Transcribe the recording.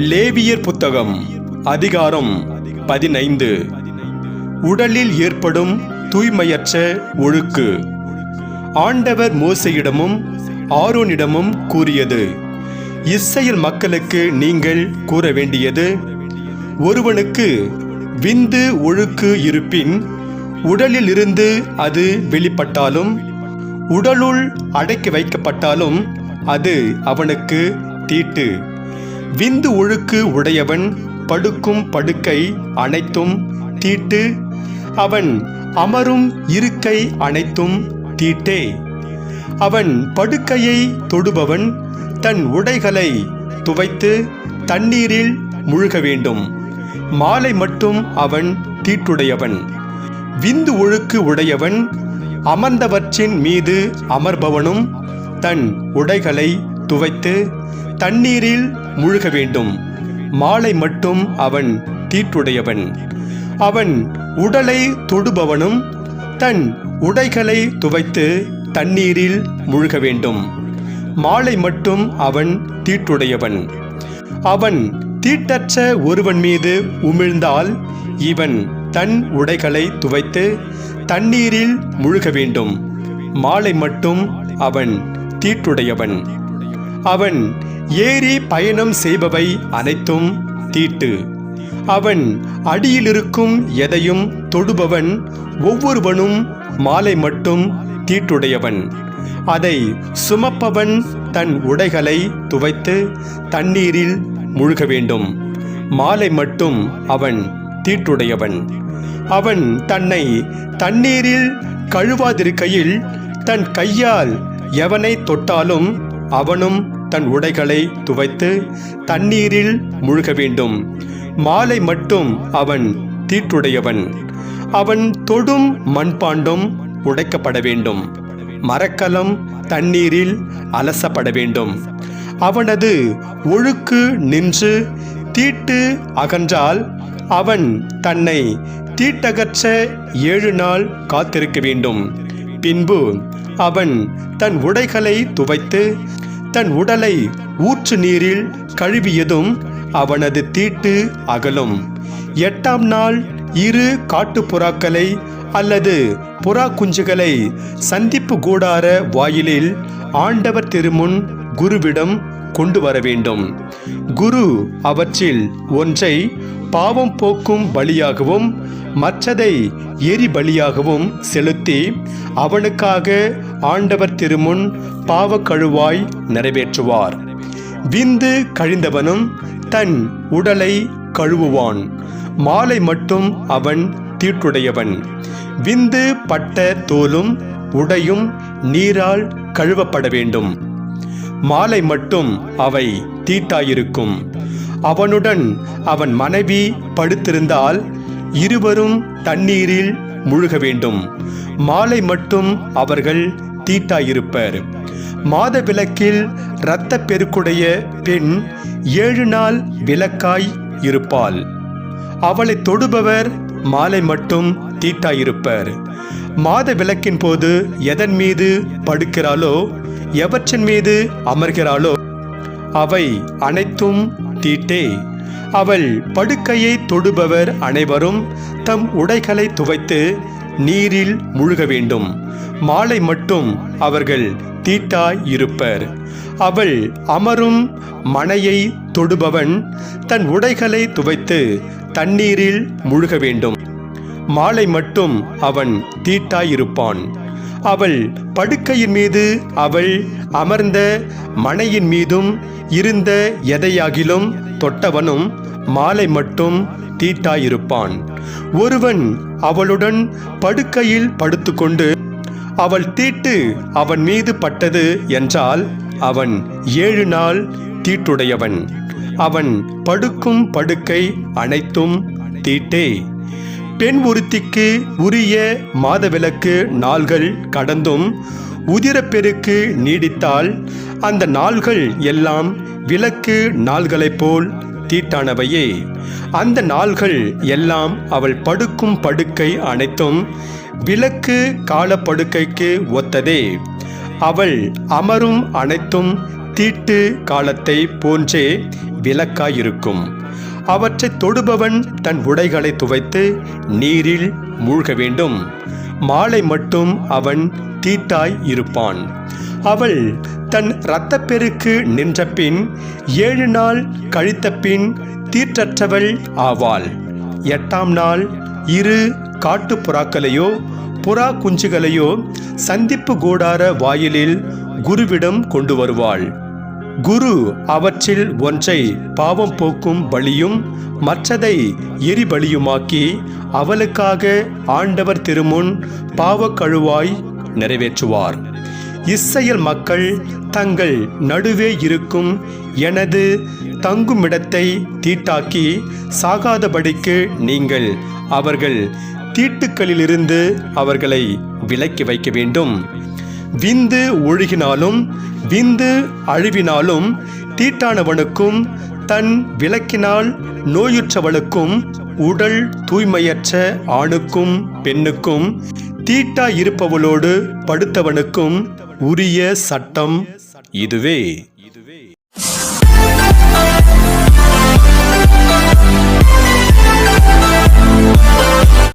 லேவியர் புத்தகம் அதிகாரம் பதினைந்து. உடலில் ஏற்படும் தூய்மையற்ற ஒழுக்கு. ஆண்டவர் மோசையிடமும் ஆரோனிடமும் கூறியது இஸ்ரேல் மக்களுக்கு நீங்கள் கூற வேண்டியது ஒருவனுக்கு விந்து ஒழுக்கு இருப்பின் உடலில் இருந்து அது வெளிப்பட்டாலும் உடலுள் அடக்கி வைக்கப்பட்டாலும் அது அவனுக்கு தீட்டு. விந்து ஒழுக்கு உடையவன் படுக்கும் படுக்கை அனைத்தும் தீட்டு. அவன் அமரும் இருக்கை அனைத்தும் தீட்டே. அவன் படுக்கையை தொடுபவன் தன் உடைகளை துவைத்து தண்ணீரில் முழுக வேண்டும். மாலை மட்டும் அவன் தீட்டுடையவன். விந்து ஒழுக்கு உடையவன் அமர்ந்தவற்றின் மீது அமர்பவனும் தன் உடைகளை துவைத்து தண்ணீரில் முழுக வேண்டும். மாலை மட்டும் அவன் தீட்டுடையவன் அவன் உடலை தொடுபவனும் தன் உடைகளை துவைத்து தண்ணீரில் முழுக வேண்டும். மாலை மட்டும் அவன் தீட்டுடையவன் அவன் தீட்டற்ற ஒருவன் மீது உமிழ்ந்தால் இவன் தன் உடைகளை துவைத்து தண்ணீரில் முழுக வேண்டும். மாலை மட்டும் அவன் தீட்டுடையவன் அவன் ஏறி பயணம் செய்பவை அனைத்தும் தீட்டு. அவன் அடியிலிருக்கும் எதையும் தொடுபவன் ஒவ்வொருவனும் மாலை மட்டும் தீட்டுடையவன். அதை சுமப்பவன் தன் உடைகளை துவைத்து தண்ணீரில் முழுக வேண்டும். மாலை மட்டும் அவன் தீட்டுடையவன். அவன் தன்னை தண்ணீரில் கழுவாதிருக்கையில் தன் கையால் எவனை தொட்டாலும் அவனும் தன் உடைகளை துவைத்து தண்ணீரில் முழுக வேண்டும். மாலை மட்டும் அவன் தீட்டுடையவன். அவன் தொடும் மண்பாண்டும் உடைக்கப்பட வேண்டும். மரக்கலம் தண்ணீரில் அலசப்பட வேண்டும். அவனது ஒழுக்கு நின்று தீட்டு அகன்றால் அவன் தன்னை தீட்டகற்ற ஏழு நாள் காத்திருக்க வேண்டும். பின்பு அவன் தன் உடைகளை துவைத்து தன் உடலை ஊற்று நீரில் கழுவியதும் அவனது தீட்டு அகலும். எட்டாம் நாள் இரு காட்டுப்புறாக்களை அல்லது புறா குஞ்சுகளை சந்திப்பு கூடார வாயிலில் ஆண்டவர் திருமுன் குருவிடம் கொண்டு வர வேண்டும். குரு அவற்றில் ஒன்றை பாவம் போக்கும் பலியாகவும் மற்றதை எரி பலியாகவும் செலுத்தி அவனுக்காக ஆண்டவர் திருமுன் பாவ கழுவாய் நிறைவேற்றுவார். விந்து கழிந்தவனும் தன் உடலை கழுவுவான். மாலை மட்டும் அவன் தீட்டுடையவன். விந்து பட்ட தோலும் உடையும் நீரால் கழுவப்பட வேண்டும். மாலை மட்டும் அவை தீட்டாயிருக்கும். அவனுடன் அவன் மனைவி படுத்திருந்தால் இருவரும் தண்ணீரில் முழுக வேண்டும். மாலை மட்டும் அவர்கள் தீட்டாயிருப்பர். மாத விளக்கில் இரத்த பெருக்குடைய பெண் ஏழு நாள் விளக்காய் இருப்பாள். அவளை தொடுபவர் மாலை மட்டும் தீட்டாயிருப்பர். மாத விளக்கின் போது எதன் மீது படுக்கிறாளோ எவற்றின் மீது அமர்கிறாளோ அவை அனைத்தும் தீட்டே. அவள் படுக்கையை தொடுபவர் அனைவரும் தம் உடைகளை துவைத்து நீரில் முழுக வேண்டும். மாலை மட்டும் அவர்கள் தீட்டாய் இருப்பர் அவள் அமரும் மனையை தொடுபவன் தன் உடைகளை துவைத்து தண்ணீரில் முழுக வேண்டும். மாலை மட்டும் அவன் தீட்டாயிருப்பான். அவள் படுக்கையின் மீது அவள் அமர்ந்த மனையின் மீதும் இருந்த எதையாகிலும் தொட்டவனும் மாலை மட்டும் தீட்டாயிருப்பான். ஒருவன் அவளுடன் படுக்கையில் படுத்துக்கொண்டு அவள் தீட்டு அவன் மீது பட்டது என்றால் அவன் ஏழு நாள் தீட்டுடையவன். அவன் படுக்கும் படுக்கை அனைத்தும் தீட்டே. பெண் ஒருத்திக்கு உரிய மாதவிலக்கு நாள்கள் கடந்தும் உதிரப்பெருக்கு நீடித்தால் அந்த நாள்கள் எல்லாம் விளக்கு நாள்களைப் போல் தீட்டானவையே. அந்த நாள்கள் எல்லாம் அவள் படுக்கும் படுக்கை அனைத்தும் விளக்கு கால படுக்கைக்கு ஒத்ததே. அவள் அமரும் அனைத்தும் தீட்டு காலத்தை போன்றே விளக்காயிருக்கும். அவற்றை தொடுபவன் தன் உடைகளை துவைத்து நீரில் மூழ்க வேண்டும். மாலை மட்டும் அவன் தீட்டாய் இருப்பான். அவள் தன் இரத்தப்பெருக்கு நின்ற பின் ஏழு நாள் கழித்த பின் தீற்றற்றவள் ஆவாள். எட்டாம் நாள் இரு காட்டு புறாக்களையோ புறா குஞ்சுகளையோ சந்திப்பு கூடார வாயிலில் குருவிடம் கொண்டு வருவாள். குரு அவற்றில் ஒன்றை பாவம் போக்கும் பலியும் மற்றதை எரிபலியுமாக்கி அவளுக்காக ஆண்டவர் திருமுன் பாவக்கழுவாய் நிறைவேற்றுவார். இஸ்ரேல் மக்கள் தங்கள் நடுவே இருக்கும் எனது தங்குமிடத்தை தீட்டாக்கி சாகாதபடிக்கு நீங்கள் அவர்கள் தீட்டுக்களிலிருந்து அவர்களை விலக்கி வைக்க வேண்டும். விந்து ஒழுகினாலும் விந்து அழிவினாலும் தீட்டானவனுக்கும் தன் விளக்கினால் நோயுற்றவளுக்கும் உடல் தூய்மையற்ற ஆணுக்கும் பெண்ணுக்கும் தீட்டா இருப்பவளோடு படுத்தவனுக்கும் உரிய சட்டம் இதுவே. இதுவே